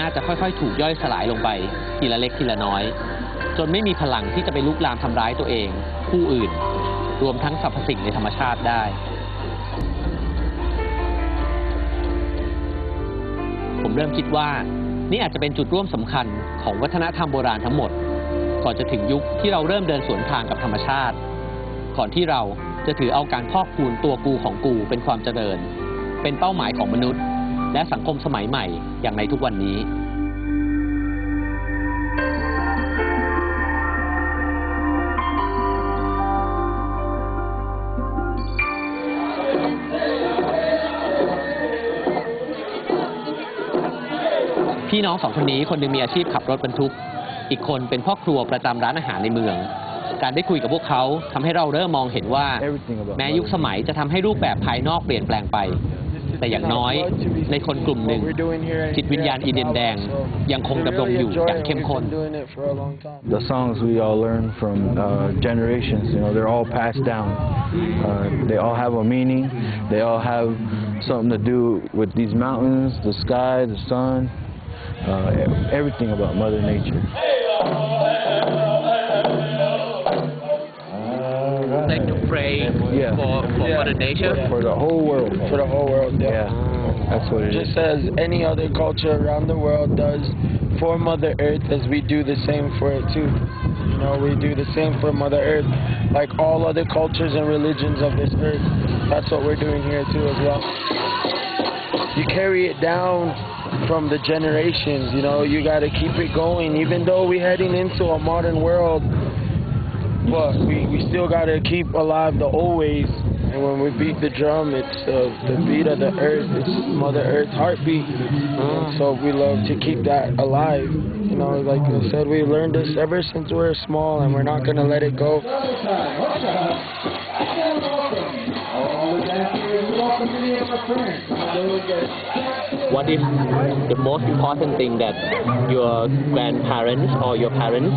น่าจะค่อยๆ ถูกย่อยสลายลงไป ทีละเล็กทีละน้อย จนไม่มีพลังที่จะไปลุกลามทำร้ายตัวเอง ผู้อื่น รวมทั้งสรรพสิ่งในธรรมชาติได้ ผมเริ่มคิดว่า นี่อาจจะเป็นจุดร่วมสำคัญของวัฒนธรรมโบราณทั้งหมด ก่อนจะถึงยุคที่เราเริ่มเดินสวนทางกับธรรมชาติ ก่อนที่เราจะถือเอาการพอกพูนตัวกูของกูเป็นความเจริญ เป็นเป้าหมายของมนุษย์ และสังคมสมัยใหม่อย่างในทุกวันนี้พี่น้องสองคนนี้คนหนึงมีอาชีพขับรถบรรทุก อีกคนเป็นพ่อครัวประจำร้านอาหารในเมือง การได้คุยกับพวกเขาทำให้เราเริ่มมองเห็นว่า Everything about แม้ยุคสมัยจะทำให้รูปแบบภายนอกเปลี่ยนแปลงไป แต่อย่างน้อยในคนกลุ่มหนึ่ง จิตวิญญาณอีเดนแดงยังคงดำรงอยู่อย่างเข้มข้น The songs we all learn from uh, generations, you know, they're all passed down. Uh, they all have a meaning. They all have something to do with these mountains, the sky, the sun, uh, everything about Mother Nature. like to pray Yeah. for for Yeah. Mother Nature For the whole world. for the whole world. Yeah. Yeah, that's what it Just is. as any other culture around the world does for Mother Earth, as we do the same for it too. You know, we do the same for Mother Earth, like all other cultures and religions of this earth. That's what we're doing here too, as well. You carry it down from the generations. You know, you got to keep it going, even though we're heading into a modern world. But we, we still got to keep alive the old ways. And when we beat the drum, it's uh, the beat of the earth. It's Mother Earth's heartbeat. So we love to keep that alive. You know, like I said, we learned this ever since we were small, and we're not gonna let it go. What is the most important thing that your grandparents or your parents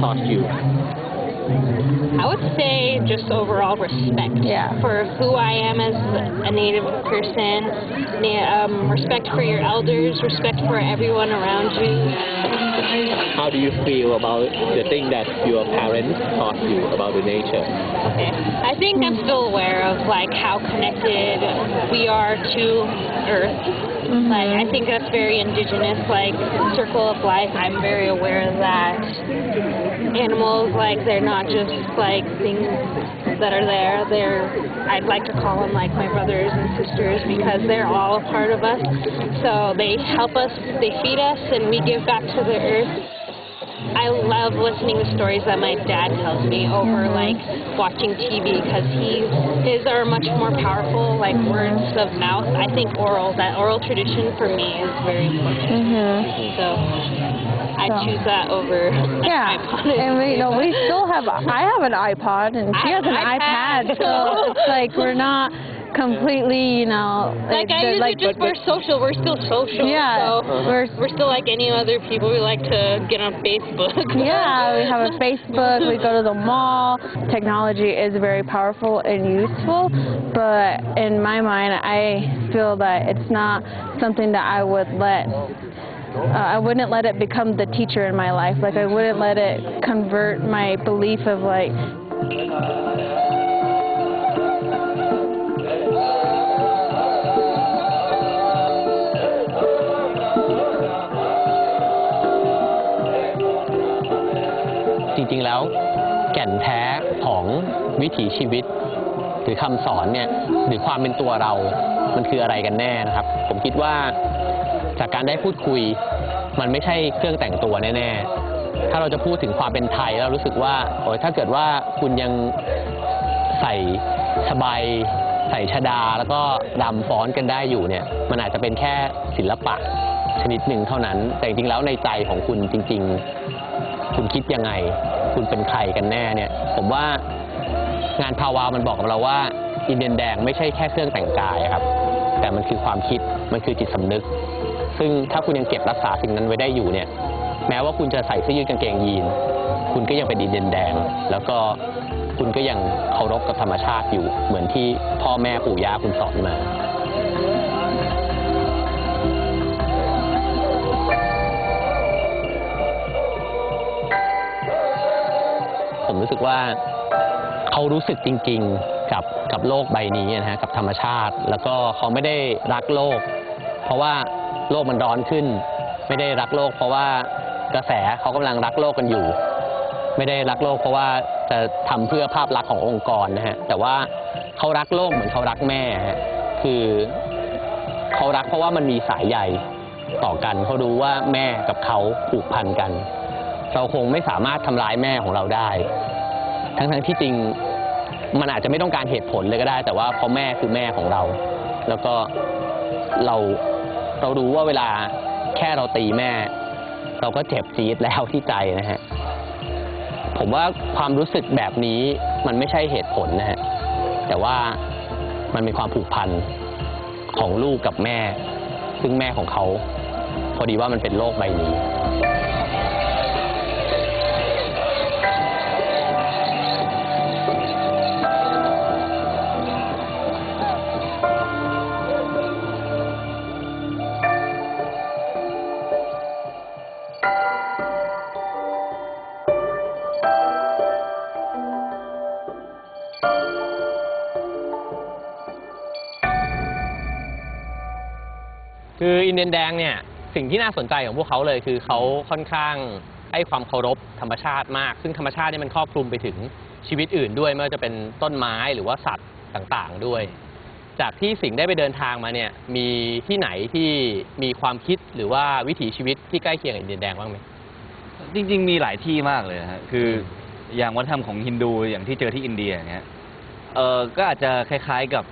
taught you I would say just overall respect Yeah. for who I am as a Native person, um, respect for your elders, respect for everyone around you. How do you feel about the thing that your parents taught you about the nature Okay. I think I'm still aware of like how connected we are to Earth. Mm-hmm. Like I think that's very indigenous, like circle of life. I'm very aware that animals, like they're not just like things that are there. They're I'd like to call them like my brothers and sisters because they're all a part of us. So they help us, they feed us, and we give back to the earth. I love listening to stories that my dad tells me over like watching TV because he his are much more powerful like words of mouth. I think oral that oral tradition for me is very important. Mhm. So I So- choose that over Yeah, iPod. and we, know, we still have. I have an iPod, and she has an an iPad. iPad. So it's like we're not completely, you know, like I use like, just for social. We're still social. Yeah, So we're we're still like any other people. We like to get on Facebook. Yeah, we have a Facebook, we go to the mall. Technology is very powerful and useful, but in my mind, I feel that it's not something that I would let. Uh, I wouldn't let it become the teacher in my life. Like, I wouldn't let it convert my belief of, like, แก่นแท้ของวิถีชีวิต หรือคำสอนเนี่ยหรือความเป็นตัวเรา มันคืออะไรกันแน่นะครับ ผมคิดว่าจากการได้พูดคุย มันไม่ใช่เครื่องแต่งตัวแน่ๆ ถ้าเราจะพูดถึงความเป็นไทยเรารู้สึกว่าโอ้ยถ้าเกิดว่าคุณยังใส่สบายใส่ชดาแล้วก็ดำฟ้อนกันได้อยู่เนี่ย มันอาจจะเป็นแค่ศิลปะชนิดหนึ่งเท่านั้น แต่จริงๆแล้วในใจของคุณจริง ๆ คุณคิดยังไง คุณเป็นใครกันแน่เนี่ย ผมว่างานพาวาวมันบอกกับเราว่า อินเดียนแดงไม่ใช่แค่เครื่องแต่งกายครับ แต่มันคือความคิดมันคือจิตสำนึก ซึ่งถ้าคุณยังเก็บรักษาสิ่งนั้นไว้ได้อยู่เนี่ย แม้ว่าคุณจะใส่เสื้อยืดกางเกงยีน คุณก็ยังเป็นอินเดียนแดง แล้วก็คุณก็ยังเคารพกับธรรมชาติอยู่ เหมือนที่พ่อแม่ปู่ย่าคุณสอนมา ผมรู้สึกว่าเขารู้สึกจริงๆกับกับโลกใบนี้นะฮะกับธรรมชาติ แล้วก็เขาไม่ได้รักโลก เพราะว่าโลกมันร้อนขึ้น ไม่ได้รักโลก เพราะว่ากระแสเขากำลังรักโลกกันอยู่ ไม่ได้รักโลกเพราะว่าจะทำเพื่อภาพลักษณ์ขององค์กรนะฮะแต่ว่าเขารักโลกเหมือนเขารักแม่ฮะคือเขารักเพราะว่ามันมีสายใยต่อกันเขารู้ว่าแม่กับเขาผูกพันกัน เราคงไม่สามารถทำร้ายแม่ของเราได้ ทั้งๆที่จริงมันอาจจะไม่ต้องการเหตุผลเลยก็ได้ แต่ว่าเพราะแม่คือแม่ของเรา แล้วก็เราเรารู้ว่าเวลาแค่เราตีแม่ เราก็เจ็บจี๊ดแล้วที่ใจนะฮะผมว่าความรู้สึกแบบนี้มันไม่ใช่เหตุผลนะฮะแต่ว่ามันเป็นความผูกพันของลูกกับแม่ ซึ่งแม่ของเขา พอดีว่ามันเป็นโลกใบนี้ คืออินเดียนแดงเนี่ยสิ่งที่น่าสนใจของพวกเขาเลย คือเขาค่อนข้างให้ความเคารพธรรมชาติมาก ซึ่งธรรมชาติเนี่ยมันครอบคลุมไปถึงชีวิตอื่นด้วยไม่ว่าจะเป็นต้นไม้หรือว่าสัตว์ต่างๆด้วย จากที่สิงห์ได้ไปเดินทางมาเนี่ยมีที่ไหนที่มีความคิดหรือว่าวิถีชีวิตที่ใกล้เคียงกับอินเดียนแดงบ้างไหม จริง ๆ มีหลายที่มากเลยฮะคืออย่างวัฒนธรรมของฮินดูอย่างที่เจอที่อินเดียอย่างเงี้ยเออก็อาจจะคล้ายๆกับ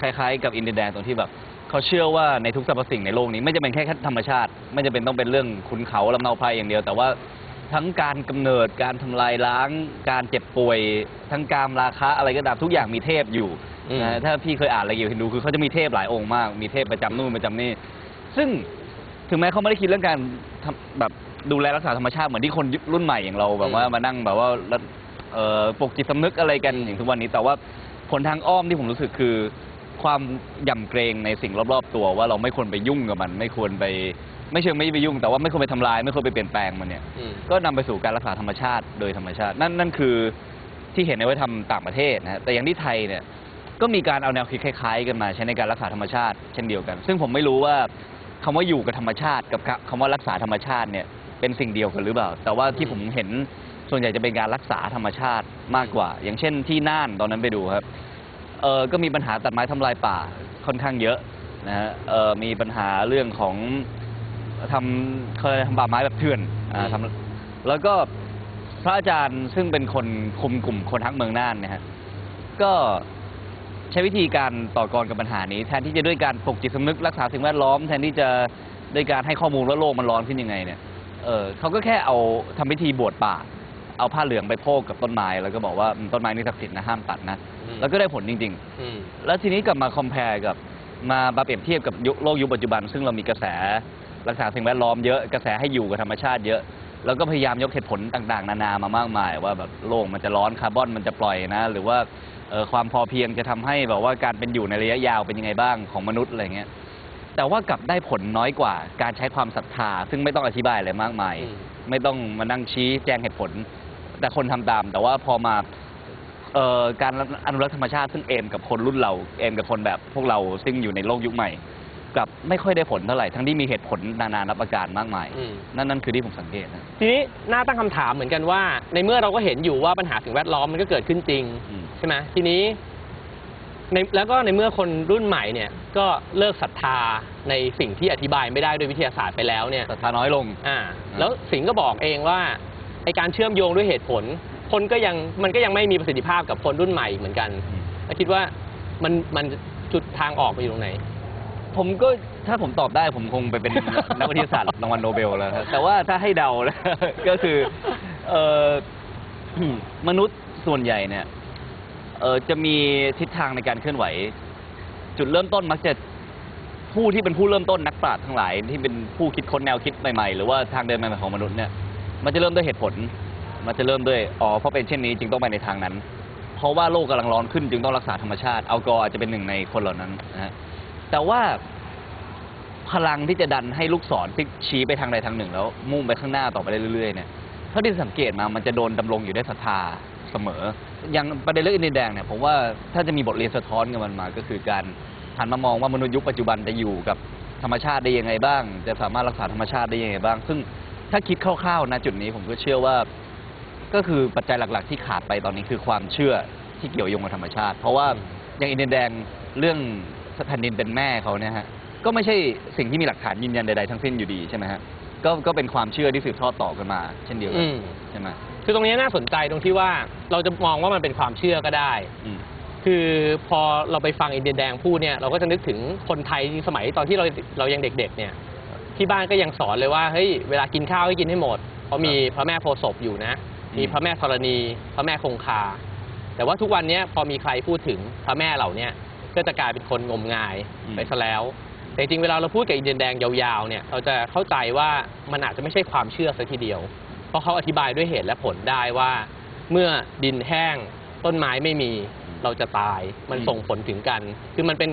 คล้าย ๆ กับอินเดียแดงตรงที่แบบ เขาเชื่อว่าในทุกสรรพสิ่งในโลกนี้ไม่จะเป็นแค่ธรรมชาติ ไม่จะเป็นต้องเป็นเรื่องขุนเขาลำเนาไพรอย่างเดียว แต่ว่าทั้งการกำเนิดการทำลายล้าง การเจ็บป่วย ทั้งการราคะอะไรก็ตามทุกอย่างมีเทพอยู่อืมนะฮะถ้าพี่เคยอ่านอะไรเกี่ยวกับฮินดูคือเขาจะมีเทพหลายองค์มากมีเทพประจำนู่นประจำนี่ซึ่งถึงแม้เขาไม่ได้คิดเรื่องการทำแบบดูแลรักษาธรรมชาติเหมือนที่คนรุ่นใหม่อย่างเราแบบว่าอืมมานั่งแบบว่าแล้วเอ่อปลุกจิตสำนึกอะไรกันอย่างทุกวันนี้แต่ว่าผลทางอ้อมที่ผมรู้สึกคือ ความหย่ำเกรงในสิ่งรอบๆ ตัวว่าเราไม่ควรไปยุ่งกับมัน ไม่ควรไปไม่เชิงไม่ไปยุ่ง แต่ว่าไม่ควรไปทำลาย ไม่ควรไปเปลี่ยนแปลงมันเนี่ย อืม ก็นำไปสู่การรักษาธรรมชาติโดยธรรมชาติ นั่นนั่นคือที่เห็นในวัฒนธรรมต่างประเทศนะฮะแต่อย่างที่ไทยเนี่ยก็มีการเอาแนวคิดคล้ายๆ กันมาใช้ในการรักษาธรรมชาติเช่นเดียวกัน ซึ่งผมไม่รู้ว่าคำว่าอยู่กับธรรมชาติกับคำว่ารักษาธรรมชาติเนี่ยเป็นสิ่งเดียวกันหรือเปล่า แต่ว่าที่ผมเห็นส่วนใหญ่จะเป็นการรักษาธรรมชาติมากกว่า อย่างเช่นที่น่านตอนนั้นไปดูครับ เออก็มีปัญหาตัดไม้ทำลายป่าค่อนข้างเยอะนะฮะเออมีปัญหาเรื่องของทำเคยทำป่าไม้แบบเถื่อนอ่าทำแล้วก็พระอาจารย์ซึ่งเป็นคนคุมกลุ่มคนทักเมืองน่านเนะฮะก็ใช้วิธีการต่อกรกับปัญหานี้ แทนที่จะด้วยการปลุกจิตสำนึกรักษาสิ่งแวดล้อม แทนที่จะด้วยการให้ข้อมูลว่าโลกมันร้อนขึ้นยังไงเนี่ยเออเขาก็แค่เอาทำพิธีบวชป่า เอาผ้าเหลืองไปโพกกับต้นไม้แล้วก็บอกว่าอืมต้นไม้นี่ศักดิ์สิทธิ์นะห้ามตัดนะอืม แล้วก็ได้ผลจริงๆอืมแล้วทีนี้กลับมาคอมเพลกับมามาเปรียบเทียบกับยุคโลกยุคปัจจุบัน ซึ่งเรามีกระแสรักษาสิ่งแวดล้อมเยอะกระแสให้อยู่กับธรรมชาติเยอะ แล้วก็พยายามยกเหตุผลต่างๆ นานามามากมาย ว่าแบบโลกมันจะร้อนคาร์บอนมันจะปล่อยนะ หรือว่าเอ่อความพอเพียงจะทำให้แบบว่าการเป็นอยู่ในระยะยาวเป็นยังไงบ้างของมนุษย์อะไรเงี้ยแต่ว่ากลับได้ผลน้อยกว่า การใช้ความศรัทธา ซึ่งไม่ต้องอธิบายอะไรมากมาย อืม ไม่ต้องมานั่งชี้แจงเหตุผล แต่คนทำตาม แต่ว่าพอมา เอ่อการอนุรักษ์ธรรมชาติซึ่งเอมกับคนรุ่นเราเอมกับคนแบบพวกเราซึ่งอยู่ในโลกยุคใหม่ กลับไม่ค่อยได้ผลเท่าไหร่ทั้งที่มีเหตุผลนานานับประการมากมาย อืม นั่นนั่นคือที่ผมสังเกตนะ ทีนี้น่าตั้งคำถามเหมือนกันว่า ในเมื่อเราก็เห็นอยู่ว่าปัญหาสิ่งแวดล้อมมันก็เกิดขึ้นจริง อืม ใช่ไหมทีนี้ในแล้วก็ในเมื่อคนรุ่นใหม่เนี่ย ก็เลิกศรัทธาในสิ่งที่อธิบายไม่ได้ด้วยวิทยาศาสตร์ไปแล้วเนี่ย ศรัทธาน้อยลง อ่า แล้วสิงห์ก็บอกเองว่าไอการเชื่อมโยงด้วยเหตุผล คนก็ยังมันก็ยังไม่มีประสิทธิภาพกับคนรุ่นใหม่อีกเหมือนกันอืมแล้วคิดว่ามันมันจุดทางออกไปอยู่ตรงไหน ผมก็ถ้าผมตอบได้ผมคงไปเป็น นักวิทยาศาสตร์รางวัลโนเบลแล้วครับแต่ว่าถ้าให้เดานะ ก็คือเอ่อมนุษย์ส่วนใหญ่เนี่ยเอ่อจะมีทิศทางในการเคลื่อนไหว จุดเริ่มต้นมักจะผู้ที่เป็นผู้เริ่มต้นนักปราชญ์ทั้งหลาย ที่เป็นผู้คิดค้นแนวคิดใหม่ๆ หรือว่าทางเดินใหม่ๆของมนุษย์เนี่ยมันจะเริ่มด้วยเหตุผล มันจะเริ่มด้วยอ๋อเพราะเป็นเช่นนี้จึงต้องไปในทางนั้น เพราะว่าโลกกำลังร้อนขึ้นจึงต้องรักษาธรรมชาติ เอัลกออาจจะเป็นหนึ่งในคนเหล่านั้นนะฮะแต่ว่าพลังที่จะดันให้ลูกศรที่ชี้ไปทางใดทางหนึ่ง แล้วมุ่งไปข้างหน้าต่อไปเรื่อยๆเนี่ยเท่าที่สังเกตมามันจะโดนดำรงอยู่ด้วยศรัทธาเสมอ อย่างประเด็นเรื่องอินเดียแดงเนี่ยผมว่าถ้าจะมีบทเรียนสะท้อนกับมันมาก็คือการหันมามองว่ามนุษย์ยุคปัจจุบันจะอยู่กับธรรมชาติได้ยังไงบ้าง จะสามารถรักษาธรรมชาติได้ยังไงบ้าง ซึ่งถ้าคิดคร่าวๆณจุดนี้ผมก็เชื่อว่า ก็คือปัจจัยหลัก ๆ ที่ขาดไปตอนนี้คือความเชื่อที่เกี่ยวโยงกับธรรมชาติ เพราะว่าอย่างอินเดียแดงเรื่องแผ่นดินเป็นแม่เขาเนี่ยฮะก็ไม่ใช่สิ่งที่มีหลักฐานยืนยันใดๆทั้งสิ้นอยู่ดีใช่ไหมฮะก็ก็เป็นความเชื่อที่สืบทอดต่อกันมา เช่นเดียวกัอืนม ใช่ไหม คือตรงนี้น่าสนใจตรงที่ว่าเราจะมองว่ามันเป็นความเชื่อก็ได้ อืม คือพอเราไปฟังอินเดียแดงพูดเนี่ยเราก็จะนึกถึงคนไทยสมัยตอนที่เราเรายังเด็กๆเนี่ยที่บ้านก็ยังสอนเลยว่าเฮ้ยเวลากินข้าวให้กินให้หมดเพราะมีพระแม่โพธิ์ศพอยู่นะอื มมีพระแม่ธรณี พระแม่คงคา แต่ว่าทุกวันเนี้ยพอมีใครพูดถึงพระแม่เหล่าเนี้ยก็จะกลายเป็นคนงมงายไปซะแล้ว แต่จริงๆเวลาเราพูดกับอินเดียแดงยาวๆเนี่ยเราจะเข้าใจว่ามันอาจจะไม่ใช่ความเชื่อซะทีเดียว เพราะเขาอธิบายด้วยเหตุและผลได้ว่า เมื่อดินแห้งต้นไม้ไม่มีเราจะตาย มันอืมส่งผลถึงกัน คือมันเป็น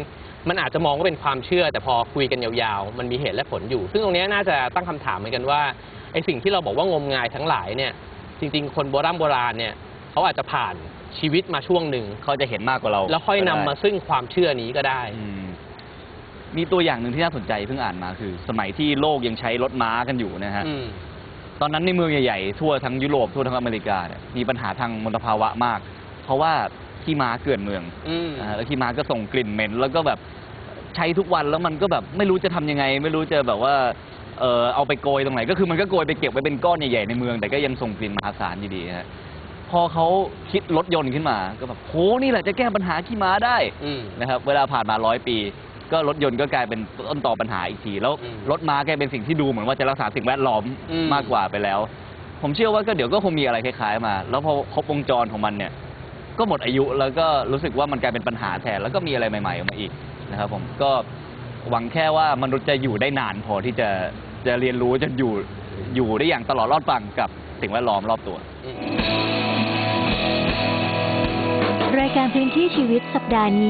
มันอาจจะมองว่าเป็นความเชื่อ แต่พอคุยกันยาวๆ มันมีเหตุและผลอยู่ ซึ่งตรงเนี้ยน่าจะตั้งคำถามเหมือนกันว่าไอ้สิ่งที่เราบอกว่างมงายทั้งหลายเนี่ย จริง ๆ คนโบราณโบราณเนี่ยเขาอาจจะผ่านชีวิตมาช่วงหนึ่ง เขาจะเห็นมากกว่าเราแล้วค่อยนำก็ได้มาซึ่งความเชื่อนี้ก็ได้ อืมมีตัวอย่างหนึ่งที่น่าสนใจเพิ่งอ่านมาคือ สมัยที่โลกยังใช้รถม้ากันอยู่นะฮะ อืม ตอนนั้นในเมืองใหญ่ๆ ทั่วทั้งยุโรปทั่วทั้งอเมริกาเนี่ยมีปัญหาทางมลภาวะมาก เพราะว่าขี้ม้าเกลื่อนเมืองอืมอ่าแล้วขี้ม้าก็ส่งกลิ่นเหม็น แล้วก็แบบใช้ทุกวันแล้วมันก็แบบไม่รู้จะทำยังไง ไม่รู้จะแบบว่า เออเอาไปโกยตรงไหน ก็คือมันก็โกยไปเก็บไว้เป็นก้อนใหญ่ๆในเมือง แต่ก็ยังส่งกลิ่นมหาศาลอยู่ดีฮะพอเขาคิดรถยนต์ขึ้นมา ก็แบบโหนี่แหละจะแก้ปัญหาขี้ม้าได้อืม นะครับเวลาผ่านมาร้อยปี ก็รถยนต์ก็กลายเป็นต้นต่อปัญหาอีกที แล้วอืมรถม้ากลายเป็นสิ่งที่ดูเหมือนว่าจะรักษาสิ่งแวดล้อมอืม มากกว่าไปแล้ว ผมเชื่อว่าก็เดี๋ยวก็คงมีอะไรคล้ายๆมา แล้วพอครบวงจรของมันเนี่ย ก็หมดอายุแล้วก็รู้สึกว่ามันกลายเป็นปัญหาแทนแล้วก็มีอะไรใหม่ๆออกมาอีกนะครับผมก็หวังแค่ว่ามนุษย์จะอยู่ได้นานพอที่จะ จะเรียนรู้จะอยู่อยู่ได้อย่างตลอดรอดฟังกับสิ่งแวดล้อมรอบตัว รายการพื้นที่ชีวิตสัปดาห์นี้